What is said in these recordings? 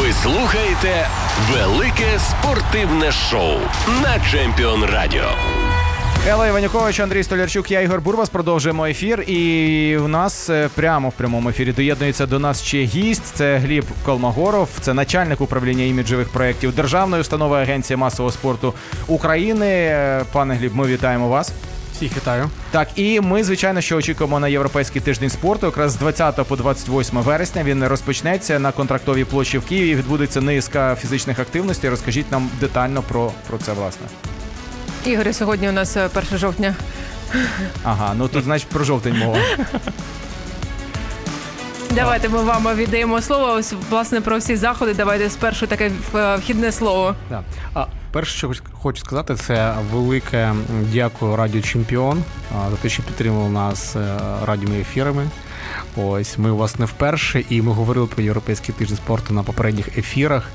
Ви слухаєте Велике спортивне шоу на Чемпіон Радіо. Елла Іванюкович, Андрій Столярчук, я Ігор Бурбас. Продовжуємо ефір. І у нас е, прямо в прямому ефірі доєднується до нас ще гість. Це Гліб Колмогоров, це начальник управління іміджевих проєктів Державної установи Агенції масового спорту України. Е, Пане Гліб, ми вітаємо вас. Всіх вітаю. Так, і ми, звичайно, що очікуємо на європейський тиждень спорту. Якраз з 20 по 28 вересня він розпочнеться на контрактовій площі в Києві. Відбудеться низка фізичних активностей. Розкажіть нам детально про, про це, власне. Ігорю, сьогодні у нас е, 1 жовтня. Ага, ну тут значить про жовтень мова. Давайте ми вам віддаємо слово. Ось власне про всі заходи. Давайте спершу таке е, вхідне слово. Да. Перше, що хочу сказати, це велике дякую Радіо Чемпіон за те, що підтримували нас е, радіоми ефірами. Ось ми у вас не вперше, і ми говорили про європейський тиждень спорту на попередніх ефірах.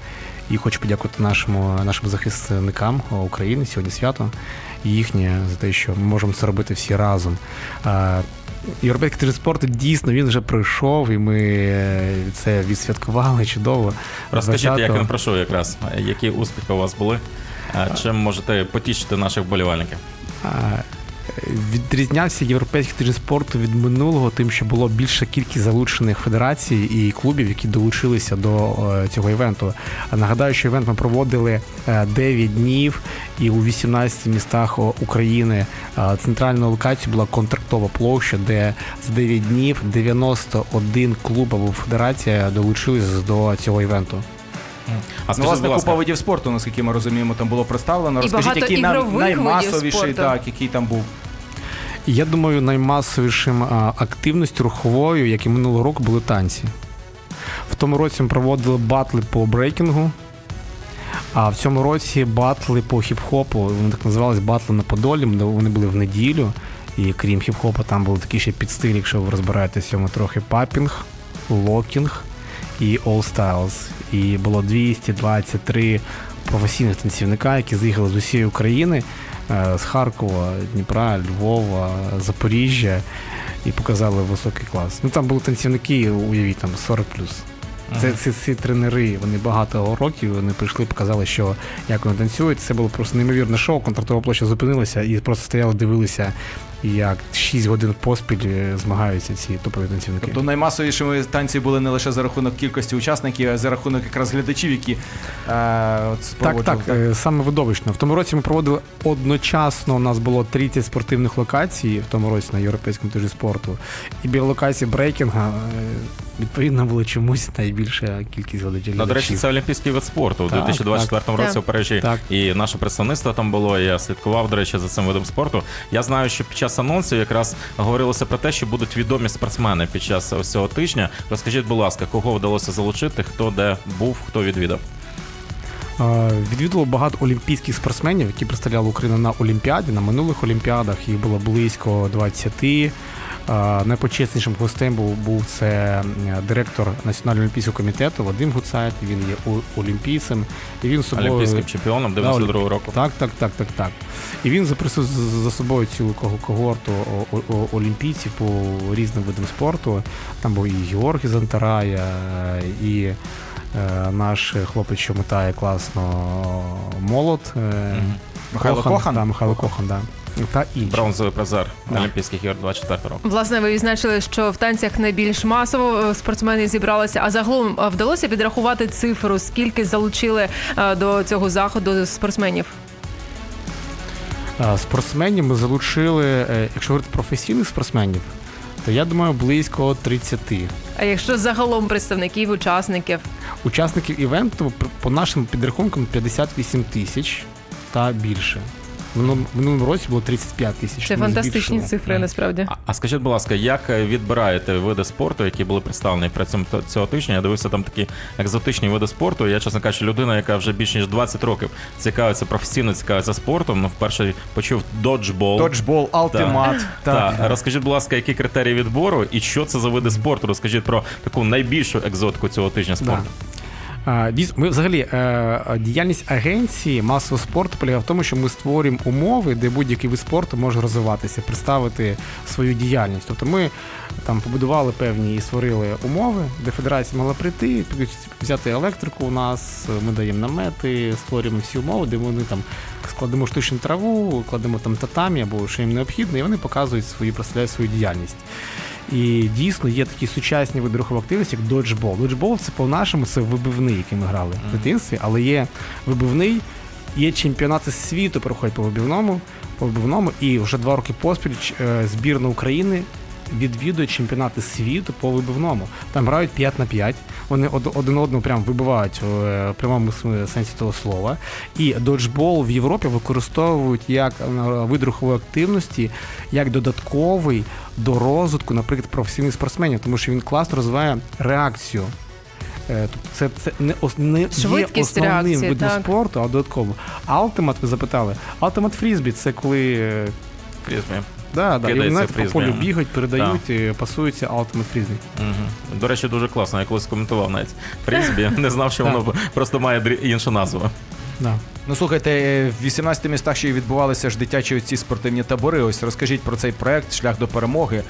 І хочу подякувати нашому нашим захисникам е, України. Сьогодні свято їхнє за те, що ми можемо це робити всі разом. Е, Європейський тиждень спорту дійсно він вже прийшов, і ми це відсвяткували чудово. Розкажіть, як 20-го. він пройшов якраз, які успіхи у вас були, чим можете потішити наших вболівальників? Відрізнявся європейський тиждень спорту від минулого, тим, що було більша кількість залучених федерацій і клубів, які долучилися до е, цього івенту. Нагадаю, що івент ми проводили е, 9 днів, і у 18 містах України е, центральною локацією була контрактова площа, де за 9 днів 91 клуб або федерація долучилися до цього івенту. А Ну, власне, купа видів спорту, наскільки ми розуміємо, там було представлено. Розкажіть, багато який нам ігрових видів наймасовіший, спорту. так, який там був. Я думаю, наймасовішим а, активністю руховою, як і минулого року, були танці. В тому році ми проводили батли по брейкінгу, а в цьому році батли по хіп-хопу. Вони так називались батли на Подолі. де Вони були в неділю. І крім хіп-хопа, там були такі ще підстилі, якщо ви розбираєтесь в трохи папінг, локінг і All Styles. І було 223 професійних танцівника, які заїхали з усієї України, е, з Харкова, Дніпра, Львова, Запоріжжя і показали високий клас. Ну там були танцівники, уявіть, там 40 Це ці, ці тренери, вони багато років, вони прийшли, показали, що як вони танцюють. Це було просто неймовірне шоу. Контрактова площа зупинилася і просто стояли, дивилися, як 6 годин поспіль е, змагаються ці топові танцівники. Тобто наймасовішими танці були не лише за рахунок кількості учасників, а за рахунок якраз глядачів, які е, от, Так, так, так, е, саме видовищно. В тому році ми проводили одночасно. У нас було 30 спортивних локацій в тому році на європейському тижні спорту. І біля локації брейкінга е, відповідно було чомусь найбільша кількість глядачів. Ну, до речі, це олімпійський вид спорту у Так, 2024 році так. у Парижі. Так. І наше представництво там було. Я слідкував, до речі, за цим видом спорту. Я знаю, що під час анонсів якраз говорилося про те, що будуть відомі спортсмени під час ось цього тижня. Розкажіть, будь ласка, кого вдалося залучити, хто де був, хто відвідав? Відвідало багато олімпійських спортсменів, які представляли Україну на Олімпіаді, на минулих Олімпіадах. Їх було близько 20. Е, Найпочеснішим гостем був, був це директор Національного олімпійського комітету Вадим Гуцайт. Він є олімпійцем. І він собою Олімпійським чемпіоном 92 го року. Так, так, так, так, так. І він запросив за собою цілу когорту олімпійців по різним видам спорту. Там був і Георгій Зантарая, і е, наш хлопець, що метає класно молот. е, Михайло Кохан? Да, Михайло Кохан, да. Та інші. Бронзовий призер Да. Олімпійських ігор 24 року. Власне, ви відзначили, що в танцях найбільш масово е, спортсмени зібралися. А загалом е, вдалося підрахувати цифру, скільки залучили е, до цього заходу спортсменів. Е, Спортсменів ми залучили, е, якщо говорити професійних спортсменів, то я думаю, близько 30. А якщо загалом представників, учасників, Учасників івенту по нашим підрахункам 58 тисяч та більше. В минулому- році було 35 тисяч. це фантастичні цифри, насправді. А, а скажіть, будь ласка, як відбираєте види спорту, які були представлені т- цього тижня? Я дивився там такі екзотичні види спорту. Я, чесно кажучи, людина, яка вже більше ніж 20 років цікавиться професійно цікавиться спортом. Ну, вперше почув доджбол. Доджбол, Ultimate. Так. Розкажіть, будь ласка, які критерії відбору і що це за види спорту? Розкажіть про таку найбільшу екзотику цього тижня спорту. А, Дійсно, ми взагалі е, діяльність агенції масового спорту полягає в тому, що ми створюємо умови, де будь-який вид спорту може розвиватися, представити свою діяльність. Тобто ми там побудували певні і створили умови, де федерація могла прийти, взяти електрику у нас, ми даємо намети, створюємо всі умови, де вони там складемо штучну траву, кладемо там татамі або що їм необхідно, і вони показують свою, представляють свою діяльність. І дійсно є такі сучасні види рухової активності, як доджбол. Доджбол це по-нашому це вибивний, який ми грали в дитинстві, але є вибивний, є чемпіонати світу, проходять по вибивному, по вибивному, і вже два роки поспіль е, збірна України відвідує чемпіонати світу по вибивному. Там грають 5 на 5, вони один одного прям вибивають в е, прямому сенсі того слова. І доджбол в Європі використовують як е, вид рухової активності, як додатковий до розвитку, наприклад, професійних спортсменів, тому що він класно розвиває реакцію. Е, Тобто це, це не, не є Швидкість основним реакції, видом так. спорту, а додатково. Ultimate, ви запитали. Ultimate фрізбі це коли Фрізбі. Да, да, і Кидається вони по полю бігають, передають, і пасуються Ultimate фрізбі. Угу. До речі, дуже класно. Я колись коментував навіть фрізбі. Не знав, що воно просто має іншу назву. Да. Ну слухайте, в 18 містах ще й відбувалися ж дитячі ці спортивні табори. Ось розкажіть про цей проект Шлях до перемоги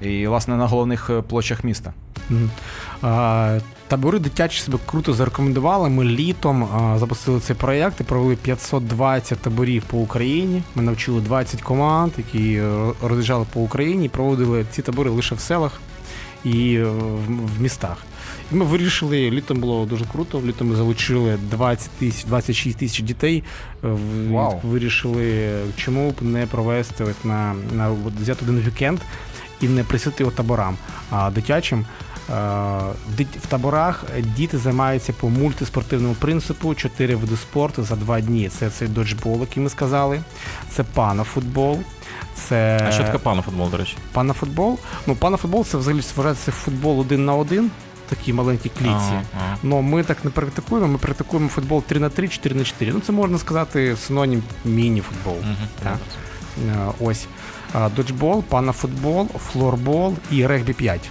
і, власне, на головних площах міста. Табори дитячі себе круто зарекомендували. Ми літом запустили цей проєкт і провели 520 таборів по Україні. Ми навчили 20 команд, які е, роз'їжджали по Україні, і проводили ці табори лише в селах і е, в, містах. І ми вирішили, літом було дуже круто. Літом ми залучили 20 тисяч, 26 тисяч дітей. Е, Вау. Вирішили, чому б не провести на, на взяти один вікенд і не присвятити його таборам а, дитячим. Е, В таборах діти займаються по мультиспортивному принципу, чотири види спорту за два дні. Це цей доджбол, який ми сказали, це панафутбол, це А що таке панофутбол, до речі? панафутбол. Ну, панафутбол це взагалі вважається футбол один на один, такі маленькі ага. Ну, ми так не практикуємо, ми практикуємо футбол 3 на 3, 4 на 4. Ну, це можна сказати синонім міні-футбол. Так. Е, Ось доджбол, панафутбол, флорбол і регбі 5.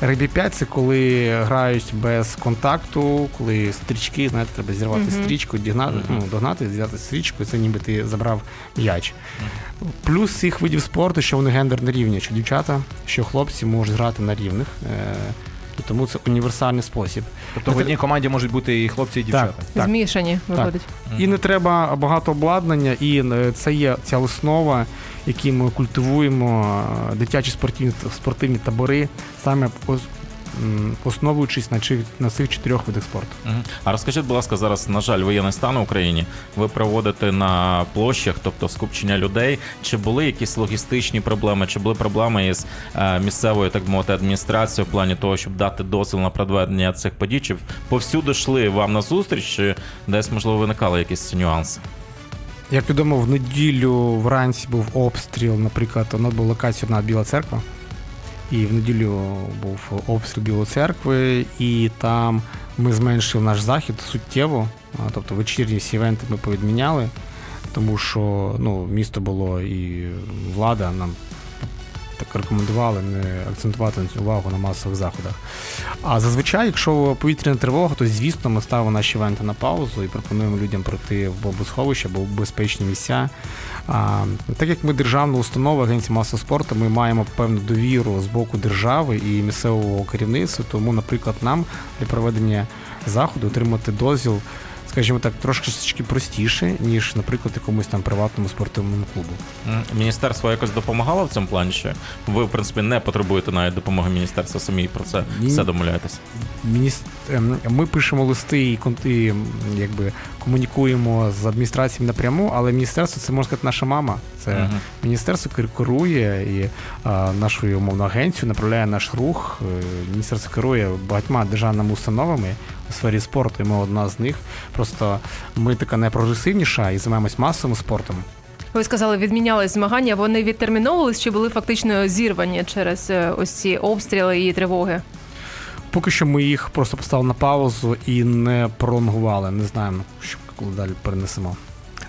Регбі 5 це коли грають без контакту, коли стрічки, знаєте, треба зірвати Мгм. стрічку, дігнати, Мгм. ну, догнати, зірвати стрічку, і це ніби ти забрав м'яч. Плюс цих видів спорту, що вони гендерно рівні, що дівчата, що хлопці можуть грати на рівних. Е, тому це універсальний спосіб. Тобто в одній команді можуть бути і хлопці, і дівчата. Так. Змішані виходить. І не треба багато обладнання, і е, це є ця основа, які ми культивуємо е, дитячі спортивні, спортивні табори, саме основуючись на, чи- на цих чотирьох видах спорту. А розкажіть, будь ласка, зараз, на жаль, воєнний стан в Україні. Ви проводите на площах, тобто скупчення людей. Чи були якісь логістичні проблеми, чи були проблеми із е, місцевою, так би мовити, адміністрацією в плані того, щоб дати дозвіл на проведення цих подій? Чи повсюди йшли вам на зустріч, чи десь можливо виникали якісь нюанси? Як відомо, в неділю вранці був обстріл, наприклад, нас була локація одна Біла церква. І в неділю був обстріл Білої церкви, і там ми зменшили наш захід суттєво. Тобто вечірні івенти ми повідміняли, тому що ну, місто було і влада нам так рекомендували не акцентувати цю увагу на масових заходах. А зазвичай, якщо повітряна тривога, то звісно ми ставимо наші івенти на паузу і пропонуємо людям пройти в бомбосховище або в безпечні місця. А, так як ми державна установа Агенція масового спорту, ми маємо певну довіру з боку держави і місцевого керівництва, тому, наприклад, нам для проведення заходу отримати дозвіл, скажімо так, трошки простіше, ніж, наприклад, якомусь там приватному спортивному клубу. Міністерство якось допомагало в цьому плані? Чи ви, в принципі, не потребуєте навіть допомоги міністерства, самі про це Ні. все домовляєтесь? Мініс- ем, Ми пишемо листи і, кон- і якби комунікуємо з адміністраціями напряму, але міністерство це можна сказати наша мама. Це Мгм. міністерство керує і а, нашою умовно агенцією направляє наш рух. Е, Міністерство керує багатьма державними установами сфері спорту, і ми одна з них. Просто ми така найпрогресивніша і займаємось масовим спортом. Ви сказали, відмінялись змагання. Вони відтерміновувались чи були фактично зірвані через е, ось ці обстріли і тривоги? Поки що ми їх просто поставили на паузу і не пролонгували. Не знаємо, що коли далі перенесемо.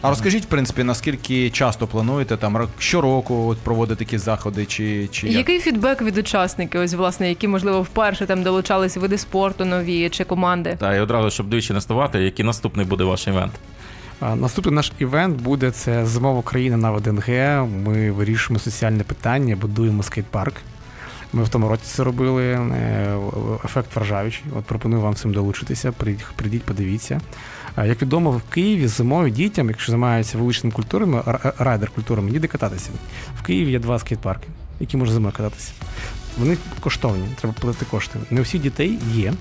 А розкажіть, в принципі, наскільки часто плануєте там ро- щороку от, проводити такі заходи, чи, чи як? Який фідбек від учасників? Ось власне, які можливо вперше там долучались види спорту нові чи команди? Та і одразу, щоб двічі не ставати, який наступний буде ваш івент? А, Наступний наш івент буде це зимова країна на ВДНГ. Ми вирішуємо соціальне питання, будуємо скейт-парк. Ми в тому році це робили. е, Ефект вражаючий. От пропоную вам цим долучитися. Прийдіть, прийдіть, подивіться. Як відомо, в Києві зимою дітям, якщо займаються вуличними культурами, р- райдер культурами, ніде кататися. В Києві є два скейт-парки, які можна зимою кататися. Вони коштовні, треба платити кошти. Не у всіх дітей є.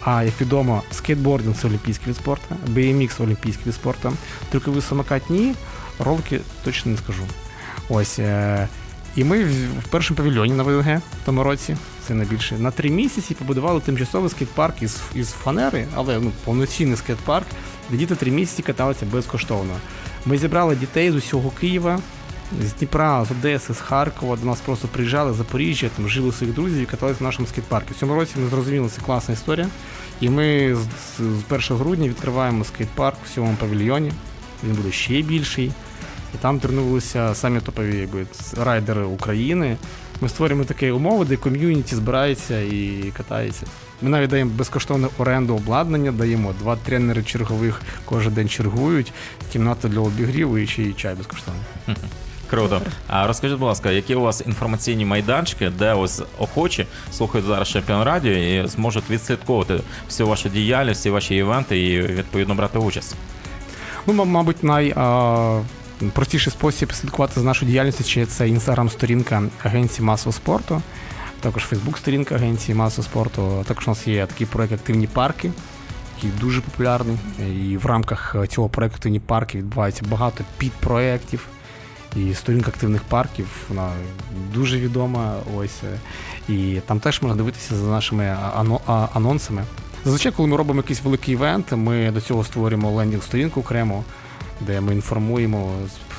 А як відомо, скейтбординг це олімпійський від спорту, BMX олімпійський від спорту, трюковий самокат ні, ролики точно не скажу. Ось. Е- і ми в, в першому павільйоні на ВДГ в тому році, це найбільше, на три місяці побудували тимчасовий скейт-парк із, із фанери, але ну, повноцінний скейт-парк, де діти три місяці каталися безкоштовно. Ми зібрали дітей з усього Києва, з Дніпра, з Одеси, з Харкова. До нас просто приїжджали з Запоріжжя, там жили своїх друзів і каталися в нашому скейт-парку. В цьому році ми зрозуміли, це класна історія. І ми з, з, з 1 грудня відкриваємо скейт-парк у всьому павільйоні. Він буде ще більший. І там тренувалися самі топові якби, райдери України. Ми створюємо такі умови, де ком'юніті збирається і катається. Ми навіть даємо безкоштовну оренду обладнання, даємо два тренери чергових кожен день чергують, кімната для обігріву і ще й чай безкоштовно. Круто. А розкажіть, будь ласка, які у вас інформаційні майданчики, де ось охочі слухають зараз чемпіон радіо і зможуть відслідковувати всю вашу діяльність, всі ваші івенти і відповідно брати участь? Ну, мабуть, найпростіший спосіб слідкувати за нашою діяльністю чи це інстаграм-сторінка агенції масового спорту, також Фейсбук-сторінка агенції масового спорту. Також у нас є такий проект Активні парки, який дуже популярний. І в рамках цього проекту Активні парки відбувається багато підпроєктів. І сторінка активних парків, вона дуже відома. Ось. І там теж можна дивитися за нашими анонсами. Зазвичай, коли ми робимо якийсь великий івент, ми до цього створюємо лендінг-сторінку окремо, де ми інформуємо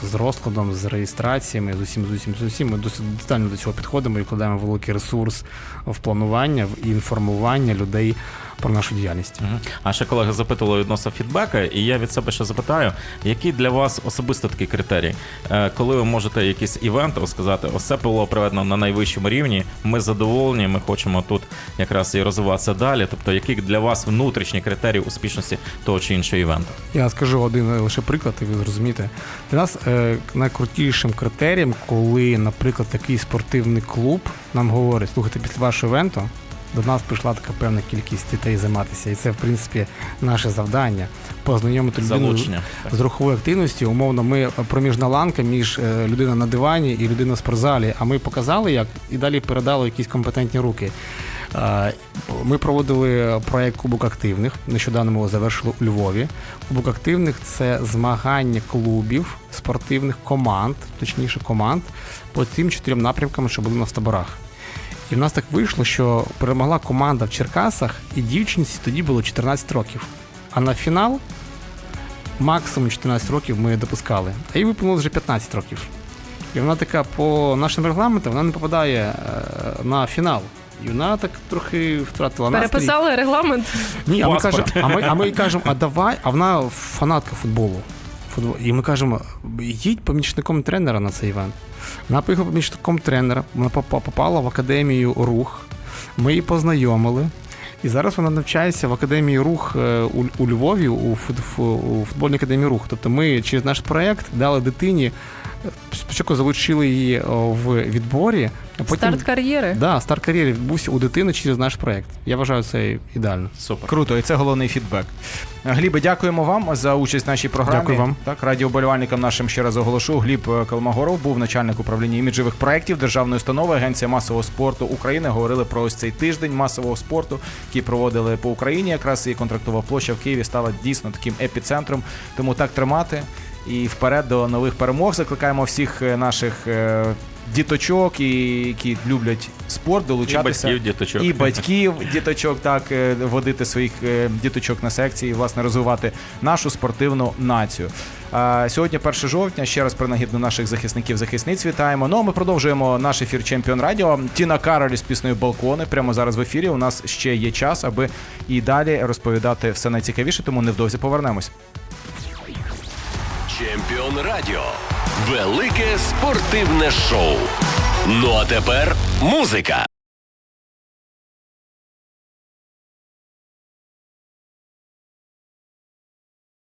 з, розкладом, з реєстраціями, з усім, з усім, з усім. Ми досить детально до цього підходимо і вкладаємо великий ресурс в планування, в інформування людей про нашу діяльність. А ще колеги запитували відносно фідбека, і я від себе ще запитаю, який для вас особисто такий критерій? Е, Коли ви можете якийсь івент розказати, це було проведено на найвищому рівні, ми задоволені, ми хочемо тут якраз і розвиватися далі. Тобто, який для вас внутрішній критерій успішності того чи іншого івенту? Я скажу один лише приклад, і ви зрозумієте. Для нас е, найкрутішим критерієм, коли, наприклад, такий спортивний клуб нам говорить, слухайте, після вашого івенту до нас прийшла така певна кількість дітей займатися. І це, в принципі, наше завдання познайомити людину Залучення. з руховою активністю. Умовно, ми проміжна ланка між е, людиною на дивані і людиною в спортзалі. А ми показали, як і далі передали якісь компетентні руки. Е, Ми проводили проєкт Кубок активних. Нещодавно ми його завершили у Львові. Кубок активних це змагання клубів, спортивних команд, точніше команд, по тим чотирьом напрямкам, що були в таборах. І в нас так вийшло, що перемогла команда в Черкасах, і дівчинці тоді було 14 років. А на фінал максимум 14 років ми допускали. А їй виповнилось вже 15 років. І вона така, по нашим регламентам, вона не попадає е, на фінал. Вона так трохи втратила настрій. Переписали регламент. Ні, а ми, Паспорт. кажемо, а, ми, а ми кажемо, а давай, а вона фанатка футболу. Футбол. І ми кажемо, їдь помічником тренера на цей івент. Вона поїхала помічником тренера, вона попа- попала в академію рух. Ми її познайомили. І зараз вона навчається в академії рух е, у, у Львові, у, фут, фу- у футбольній академії рух. Тобто ми через наш проект дали дитині, спочатку залучили її в відборі, а потім Старт кар'єри. Да, старт кар'єри відбувся у дитини через наш проект. Я вважаю це ідеально. Супер. Круто, і це головний фідбек. Глібе, дякуємо вам за участь в нашій програмі. Дякую вам. Так, радіоболівальникам нашим ще раз оголошу. Гліб е, Калмагоров був начальник управління іміджевих проєктів Державної установи Агенція масового спорту України. Говорили про ось цей тиждень масового спорту, який проводили по Україні. Якраз і контрактова площа в Києві стала дійсно таким епіцентром. Тому так тримати. І вперед до нових перемог закликаємо всіх е, наших е, діточок, і, які люблять спорт, долучатися. І батьків, діточок. І батьків діточок, так, е, водити своїх діточок на секції, і, власне, розвивати нашу спортивну націю. А, Сьогодні 1 жовтня. Ще раз принагідно наших захисників захисниць вітаємо. Ну а ми продовжуємо наш ефір Чемпіон Радіо. Тіна Каролі з піснею Балкони прямо зараз в ефірі. У нас ще є час, аби і далі розповідати все найцікавіше, тому невдовзі повернемось. Чемпіон Радіо. Велике спортивне шоу. Ну а тепер музика.